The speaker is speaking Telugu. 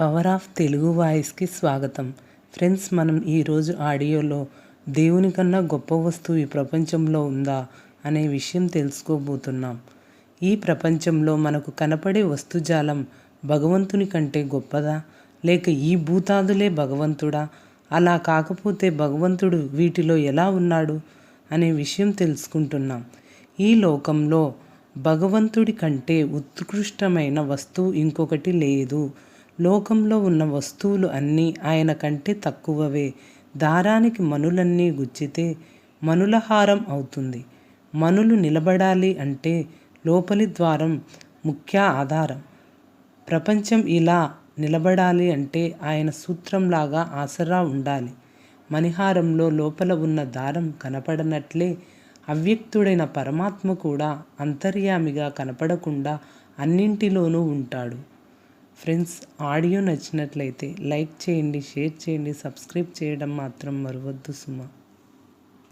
పవర్ ఆఫ్ తెలుగు వాయిస్కి స్వాగతం. ఫ్రెండ్స్ మనం ఈరోజు ఆడియోలో దేవుని కన్నా గొప్ప వస్తువు ఈ ప్రపంచంలో ఉందా అనే విషయం తెలుసుకోబోతున్నాం. ఈ ప్రపంచంలో మనకు కనపడే వస్తుజాలం భగవంతుని కంటే గొప్పదా? లేక ఈ భూతాదులే భగవంతుడా? అలా కాకపోతే భగవంతుడు వీటిలో ఎలా ఉన్నాడు అనే విషయం తెలుసుకుంటున్నాం. ఈ లోకంలో భగవంతుడి కంటే ఉత్కృష్టమైన వస్తువు ఇంకొకటి లేదు. లోకంలో ఉన్న వస్తువులు అన్నీ ఆయన కంటే తక్కువవే. దారానికి మనులన్నీ గుచ్చితే మనులహారం అవుతుంది. మనులు నిలబడాలి అంటే లోపలి ద్వారం ముఖ్య ఆధారం. ప్రపంచం ఇలా నిలబడాలి అంటే ఆయన సూత్రంలాగా ఆసరా ఉండాలి. మణిహారంలో లోపల ఉన్న దారం కనపడనట్లే అవ్యక్తుడైన పరమాత్మ కూడా అంతర్యామిగా కనపడకుండా అన్నింటిలోనూ ఉంటాడు. ఫ్రెండ్స్ ఆడియో నచ్చినట్లయితే లైక్ చేయండి షేర్ చేయండి సబ్స్క్రైబ్ చేయడం మాత్రం మరవద్దు సుమా.